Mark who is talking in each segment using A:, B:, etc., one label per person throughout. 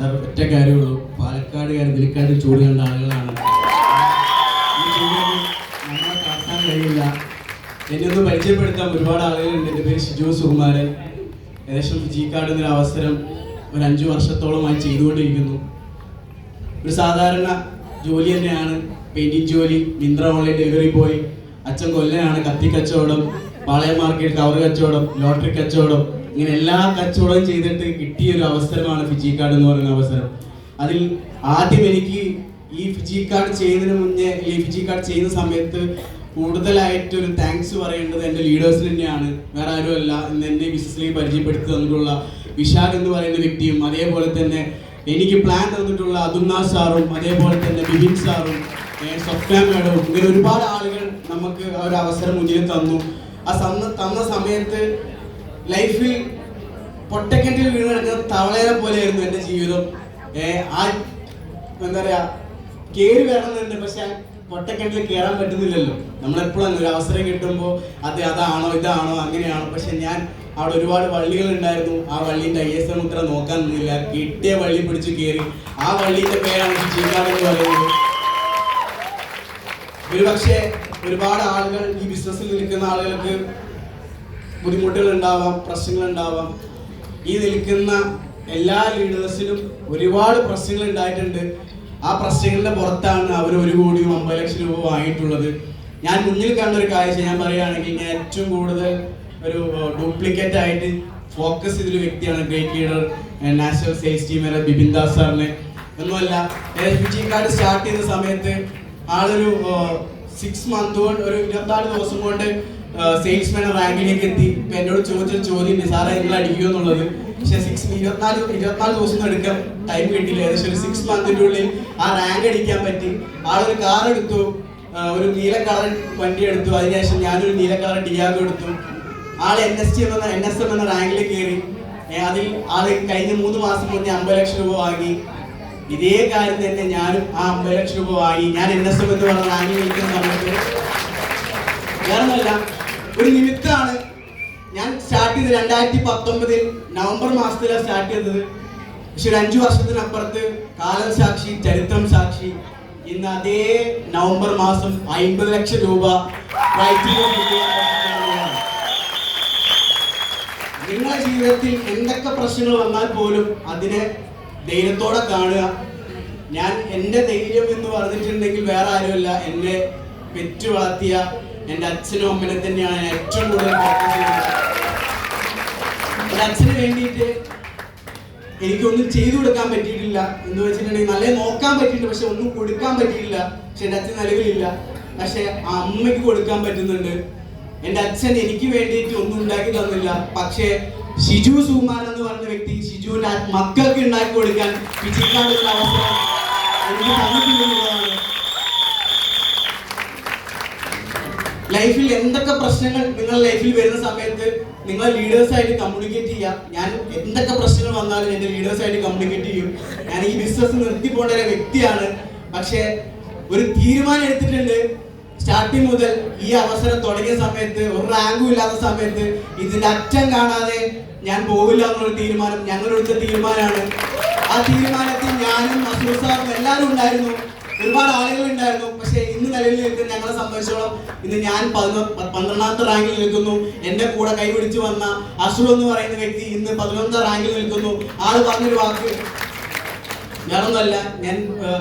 A: Sir ഒറ്റ കാര്യമുള്ളൂ. പാലക്കാടുകാർ ഇതിലേക്കാട്ട് ചൂട് കണ്ട ആളുകളാണ്. നമ്മളെ കാട്ടാൻ കഴിയില്ല. എന്നെ ഒന്ന് പരിചയപ്പെടുത്താൻ ഒരുപാട് ആളുകളുണ്ട്. എന്റെ പേര് ഷിജു സുകുമാരൻ. ഏകദേശം ഫിജിക്കാട് എന്നൊരു അവസരം ഒരു അഞ്ചു വർഷത്തോളമായി ചെയ്തുകൊണ്ടിരിക്കുന്നു. ഒരു സാധാരണ ജോലി തന്നെയാണ്. പെയിന്റിംഗ് ജോലി മിന്ത്ര ഓൺലൈൻ ഡെലിവറി ബോയ് അച്ഛൻ കൊല്ലനാണ് കത്തി കച്ചവടം പാളയം മാർക്കറ്റ് കവർ കച്ചവടം ലോട്ടറി കച്ചവടം ഇങ്ങനെ എല്ലാ കച്ചവടവും ചെയ്തിട്ട് കിട്ടിയ ഒരു അവസരമാണ് ഫിജി കാർഡ് എന്ന് പറയുന്ന അവസരം. അതിൽ ആദ്യം എനിക്ക് ഈ ഫിജി കാർഡ് ചെയ്യുന്നതിന് മുന്നേ ഈ ഫിജി കാർഡ് ചെയ്യുന്ന സമയത്ത് കൂടുതലായിട്ട് ഒരു താങ്ക്സ് പറയേണ്ടത് എന്റെ ലീഡേഴ്സിന് തന്നെയാണ്. വേറെ ആരുമല്ല ഇന്ന് എന്നെ ബിസിനസ്സിലേക്ക് പരിചയപ്പെടുത്തി തന്നിട്ടുള്ള വിശാഖ് എന്ന് പറയുന്ന വ്യക്തിയും അതേപോലെ തന്നെ എനിക്ക് പ്ലാൻ തന്നിട്ടുള്ള അതുന്ന സാറും അതേപോലെ തന്നെ ബിബിൻ സാറും സൊഫ്റ്റാൻ മാഡവും ഇങ്ങനെ ഒരുപാട് ആളുകൾ നമുക്ക് ഒരു അവസരം മുന്നിൽ തന്നു. ആ സന്ന തന്ന സമയത്ത് ലൈഫിൽ പൊട്ടക്കിണറ്റിൽ വീണ് കിടക്കുന്ന തവളേനെ പോലെയായിരുന്നു എന്റെ ജീവിതം. ആ എന്താ പറയാ കേറി വരണമെന്നുണ്ട് പക്ഷെ പൊട്ടക്കിണറ്റിൽ കയറാൻ പറ്റുന്നില്ലല്ലോ. നമ്മളെപ്പോഴും ഒരു അവസരം കിട്ടുമ്പോൾ അത് അതാണോ ഇതാണോ അങ്ങനെയാണോ. പക്ഷെ ഞാൻ അവിടെ ഒരുപാട് വള്ളികൾ ഉണ്ടായിരുന്നു ആ വള്ളീന്റെ ഐ എസ് എം ഉത്ര നോക്കാൻ നിന്നില്ല. കിട്ടിയ വള്ളി പിടിച്ച് കയറി ആ വള്ളീന്റെ പേരാണ് ചീക്കാടെന്ന് ഒരു പക്ഷേ ഒരുപാട് ആളുകൾ ഈ ബിസിനസ്സിൽ നിൽക്കുന്ന ആളുകൾക്ക് ബുദ്ധിമുട്ടുകൾ ഉണ്ടാവാം പ്രശ്നങ്ങൾ ഉണ്ടാവാം ഈ നിൽക്കുന്ന എല്ലാ ലീഡേഴ്സിനും ഒരുപാട് പ്രശ്നങ്ങൾ ഉണ്ടായിട്ടുണ്ട്. ആ പ്രശ്നങ്ങളുടെ പുറത്താണ് അവർ ഒരു കോടിയും അമ്പത് ലക്ഷം രൂപ വാങ്ങിയിട്ടുള്ളത്. ഞാൻ മുന്നിൽ കണ്ട ഒരു കാഴ്ച ഞാൻ പറയുകയാണെങ്കിൽ ഞാൻ ഏറ്റവും കൂടുതൽ ഒരു ഡ്യൂപ്ലിക്കേറ്റ് ആയിട്ട് ഫോക്കസ് ചെയ്തൊരു വ്യക്തിയാണ് ഗ്രേറ്റ് ലീഡർ നാഷണൽ സെയിൽസ് ടീമിലെ ബിപിൻ ദാസ് സാറിനെ. ഒന്നുമല്ല ഫിജി കാർഡ് സ്റ്റാർട്ട് ചെയ്ത സമയത്ത് ആളൊരു സിക്സ് മന്ത് കൊണ്ട് ഒരു ഇരുപത്തിനാല് ദിവസം കൊണ്ട് സെയിൽസ്മാൻ റാങ്കിലേക്ക് എത്തി. ഇപ്പൊ എന്നോട് ചോദിച്ചൊരു ചോദ്യം ഉണ്ട് സാറേ നിങ്ങൾ അടിക്കുമോ എന്നുള്ളത്. പക്ഷെ സിക്സ് ഇരുപത്തിനാല് ഇരുപത്തിനാല് ദിവസം എടുക്കാൻ ടൈം കിട്ടില്ല ഏകദേശം ഒരു സിക്സ് മന്തിന്റെ ഉള്ളിൽ ആ റാങ്ക് അടിക്കാൻ പറ്റി. ആളൊരു കാർ എടുത്തു. ഒരു നീല കളർ വണ്ടി എടുത്തു. അതിനുശേഷം ഞാനൊരു നീല കളർ ഡിയാഗ് എടുത്തു. ആൾ എൻ എസ് ടി എന്ന എൻ എസ് എം എന്ന റാങ്കിൽ കയറി. അതിൽ ആൾ കഴിഞ്ഞ മൂന്ന് മാസം മുന്നേ അമ്പത് ലക്ഷം രൂപ വാങ്ങി. ഇതേ കാര്യം തന്നെ ഞാനും ആ അമ്പലക്ഷ ലക്ഷം രൂപ വാങ്ങി ഞാൻ എൻ എസ് എഫ് എന്ന് പറഞ്ഞ റാങ്കിൽ നിൽക്കുന്ന സമയത്ത് വേറൊന്നുമല്ല ഒരു നിമിത്തമാണ് ഞാൻ സ്റ്റാർട്ട് ചെയ്തത് രണ്ടായിരത്തി പത്തൊമ്പതിൽ നവംബർ മാസത്തിലാണ് സ്റ്റാർട്ട് ചെയ്തത്. പക്ഷെ ഒരു അഞ്ചു വർഷത്തിനപ്പുറത്ത് കാലം സാക്ഷി ചരിത്രം സാക്ഷി. ഇന്ന് അതേ നവംബർ മാസം അമ്പത് ലക്ഷം രൂപ. നിങ്ങളുടെ ജീവിതത്തിൽ എന്തൊക്കെ പ്രശ്നങ്ങൾ വന്നാൽ പോലും അതിനെ ധൈര്യത്തോടെ കാണുക. ഞാൻ എന്റെ ധൈര്യം എന്ന് പറഞ്ഞിട്ടുണ്ടെങ്കിൽ വേറെ ആരുമല്ല. എന്നെ പെറ്റു വളർത്തിയ എന്റെ അച്ഛനും അമ്മനെ തന്നെയാണ് ഏറ്റവും കൂടുതൽ അച്ഛന് വേണ്ടിയിട്ട് എനിക്കൊന്നും ചെയ്തു കൊടുക്കാൻ പറ്റിയിട്ടില്ല എന്ന് വെച്ചിട്ടുണ്ടെങ്കിൽ നല്ല നോക്കാൻ പറ്റിയിട്ടില്ല. പക്ഷെ ഒന്നും കൊടുക്കാൻ പറ്റിയിട്ടില്ല. പക്ഷെ എന്റെ അച്ഛൻ നിലവിലില്ല. പക്ഷെ ആ അമ്മയ്ക്ക് കൊടുക്കാൻ പറ്റുന്നുണ്ട്. എന്റെ അച്ഛൻ എനിക്ക് വേണ്ടിയിട്ട് ഒന്നും ഉണ്ടാക്കി തന്നില്ല. പക്ഷേ ഷിജു സുമാൻ എന്ന് പറഞ്ഞ വ്യക്തി ഷിജുവിന്റെ മക്കൾക്ക് ഉണ്ടാക്കി കൊടുക്കാൻ ലൈഫിൽ എന്തൊക്കെ പ്രശ്നങ്ങൾ നിങ്ങളുടെ ലൈഫിൽ വരുന്ന സമയത്ത് നിങ്ങൾ ലീഡേഴ്സായിട്ട് കമ്മ്യൂണിക്കേറ്റ് ചെയ്യുക ഞാൻ എന്തൊക്കെ പ്രശ്നങ്ങൾ വന്നാലും എന്റെ ലീഡേഴ്സായിട്ട് കമ്മ്യൂണിക്കേറ്റ് ചെയ്യും. ഞാൻ ഈ ബിസിനസ് നിർത്തി പോകേണ്ട ഒരു വ്യക്തിയാണ്. പക്ഷേ ഒരു തീരുമാനം എടുത്തിട്ടുണ്ട്. സ്റ്റാർട്ടിങ് മുതൽ ഈ അവസരം തുടങ്ങിയ സമയത്ത് ഒരു റാങ്കും ഇല്ലാത്ത സമയത്ത് ഇതിന്റെ അറ്റം കാണാതെ ഞാൻ പോവില്ല എന്നുള്ള തീരുമാനം ഞങ്ങൾ എടുത്ത തീരുമാനമാണ്. ആ തീരുമാനത്തിൽ ഞാനും അസൂർ സാറും എല്ലാവരും ഉണ്ടായിരുന്നു. ഒരുപാട് ആളുകൾ ഉണ്ടായിരുന്നു. പക്ഷേ ഇന്ന് നിലവിൽ നിൽക്കുന്ന ഞങ്ങളെ സംബന്ധിച്ചോളം ഇന്ന് ഞാൻ പന്ത്രണ്ടാമത്തെ റാങ്കിൽ നിൽക്കുന്നു. എന്റെ കൂടെ കൈപിടിച്ച് വന്ന അസുർ എന്ന് പറയുന്ന വ്യക്തി ഇന്ന് പതിനൊന്നാം റാങ്കിൽ നിൽക്കുന്നു. ആൾ പറഞ്ഞൊരു വാക്ക്. ഞാനൊന്നല്ല ഞാൻ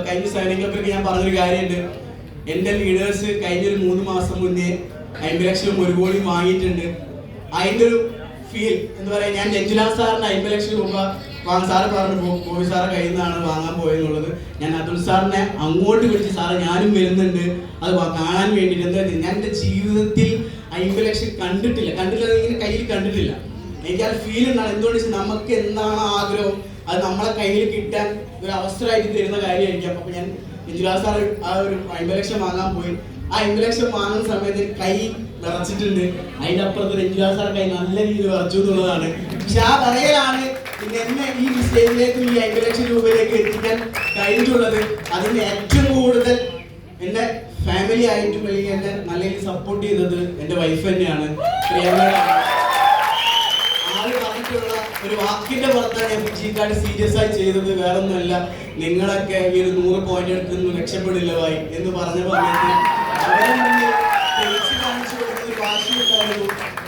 A: കഴിഞ്ഞ സൈനികർക്ക് ഞാൻ പറഞ്ഞൊരു കാര്യമുണ്ട്. എന്റെ ലീഡേഴ്സ് കഴിഞ്ഞൊരു മൂന്ന് മാസം മുന്നേ അമ്പത് ലക്ഷം ഒരു കോടി വാങ്ങിയിട്ടുണ്ട്. അതിന്റെ ഒരു ഫീൽ എന്ന് പറയാൻ ഞാൻ രഞ്ജുലാൽ സാറിന് അമ്പത് ലക്ഷം രൂപ വാങ്ങാൻ സാറ് പറഞ്ഞു ബോബി സാറ് കയ്യിൽ നിന്നാണ് വാങ്ങാൻ പോയെന്നുള്ളത്. ഞാൻ അതുൽ സാറിനെ അങ്ങോട്ട് വിളിച്ച് സാറ് ഞാനും വരുന്നുണ്ട്. അത് കാണാൻ വേണ്ടിയിട്ട് എന്താ ഞാൻ എന്റെ ജീവിതത്തിൽ അമ്പത് ലക്ഷം കണ്ടിട്ടില്ല. കണ്ടിട്ടില്ല ഇങ്ങനെ കയ്യിൽ കണ്ടിട്ടില്ല. എനിക്ക് ആ ഫീൽ ഉണ്ടാണ് എന്തുകൊണ്ട് നമുക്ക് എന്താണ് ആഗ്രഹം? അത് നമ്മളെ കയ്യിൽ കിട്ടാൻ ഒരു അവസരമായിട്ട് തരുന്ന കാര്യമായിരിക്കും. അപ്പൊ ഞാൻ രഞ്ജുലാ സാർ ആ ഒരു അമ്പത് ലക്ഷം വാങ്ങാൻ പോയി. ആ അമ്പത് ലക്ഷം വാങ്ങുന്ന സമയത്ത് കൈ വിറച്ചിട്ടുണ്ട് അതിന്റെ അപ്പുറത്ത് രഞ്ജുലാ സാർ കൈ നല്ല രീതിയിൽ വിറച്ചു എന്നുള്ളതാണ്. പക്ഷെ ആ പറയലാണ് എന്നെ ഈ സ്റ്റേജിലേക്ക് ഈ അമ്പത് ലക്ഷം രൂപയിലേക്ക് എത്തിക്കാൻ കഴിഞ്ഞിട്ടുള്ളത്. അതിന് ഏറ്റവും കൂടുതൽ എന്റെ ഫാമിലി ആയിട്ടും അല്ലെങ്കിൽ എന്നെ നല്ല രീതിയിൽ സപ്പോർട്ട് ചെയ്തത് എന്റെ വൈഫ് തന്നെയാണ്. പറഞ്ഞിട്ടുള്ള ഒരു വാക്കിന്റെ പുറത്താണ് ഞാൻ ഫിജിക്കാട് സീരിയസ് ആയി ചെയ്തത്. വേറൊന്നുമല്ല നിങ്ങളൊക്കെ ഈ ഒരു നൂറ് പോയിന്റ് എടുത്തൊന്നും രക്ഷപ്പെടില്ല ഭായി എന്ന് പറഞ്ഞ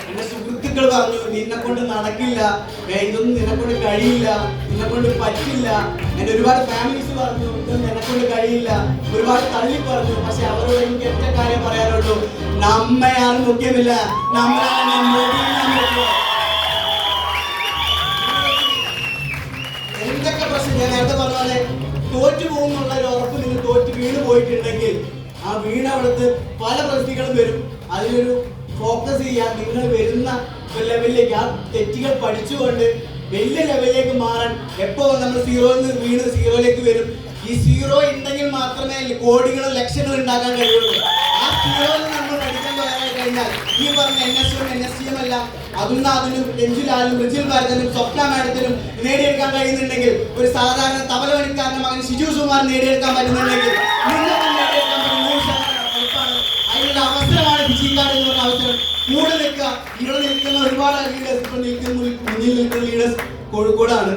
A: എന്റെ സുഹൃത്തുക്കൾ പറഞ്ഞു നിന്നെ കൊണ്ട് നടക്കില്ല. ഇതൊന്നും നിന്നെ കൊണ്ട് കഴിയില്ല. നിന്നെ കൊണ്ട് പറ്റില്ല. എന്റെ ഒരുപാട് ഫാമിലീസ് പറഞ്ഞു ഇതൊന്നും എന്നെ കൊണ്ട് കഴിയില്ല. ഒരുപാട് തള്ളി പറഞ്ഞു പക്ഷെ അവരോട് എനിക്ക് ഒറ്റ കാര്യം പറയാനുള്ളൂ. നമ്മയാണ് മുഖ്യമില്ല. നമ്മളാണ് മുഖ്യം പോലെ തോറ്റു പോകുന്നുള്ള ഒരു ഉറപ്പ് നിങ്ങൾ തോറ്റ് വീണ് പോയിട്ടുണ്ടെങ്കിൽ ആ വീണ് അവിടുത്തെ പല പ്രശ്നങ്ങളും വരും. അതിലൊരു ഫോക്കസ് ചെയ്യാൻ നിങ്ങൾ വരുന്ന ലെവലിലേക്ക് ആ തെറ്റുകൾ പഠിച്ചുകൊണ്ട് വലിയ ലെവലിലേക്ക് മാറാൻ എപ്പോ നമ്മൾ സീറോയിൽ നിന്ന് വീണ് സീറോയിലേക്ക് വരും. ഈ സീറോ ഉണ്ടെങ്കിൽ മാത്രമേ കോടികളും ലക്ഷങ്ങളും ഉണ്ടാക്കാൻ കഴിയുള്ളൂ. ആ സീറോയിൽ നമ്മൾ പഠിക്കാൻ കഴിഞ്ഞാൽ ഈ പറഞ്ഞ N S N S T M അതുനാഥനും രഞ്ജുലാലും റിജിൽ ഭാരതനും സ്വപ്ന മാഡത്തിനും നേടിയെടുക്കാൻ കഴിയുന്നുണ്ടെങ്കിൽ ഒരു സാധാരണ തബലവണിക്കാരന്റെ മകൻ ഷിജു സുമാർ നേടിയെടുക്കാൻ പറ്റുന്നുണ്ടെങ്കിൽ. അതിനുള്ള അവസരമാണ് വിജയിക്കാട് എന്ന് പറഞ്ഞ അവസരം. കൂടെ നിൽക്കുക. ഇവിടെ നിൽക്കുന്ന ഒരുപാട് ലീഡേഴ്സ് ഇപ്പൊ നിൽക്കുന്ന മുന്നിൽ നിൽക്കുന്ന ലീഡേഴ്സ് കോഴിക്കോടാണ്.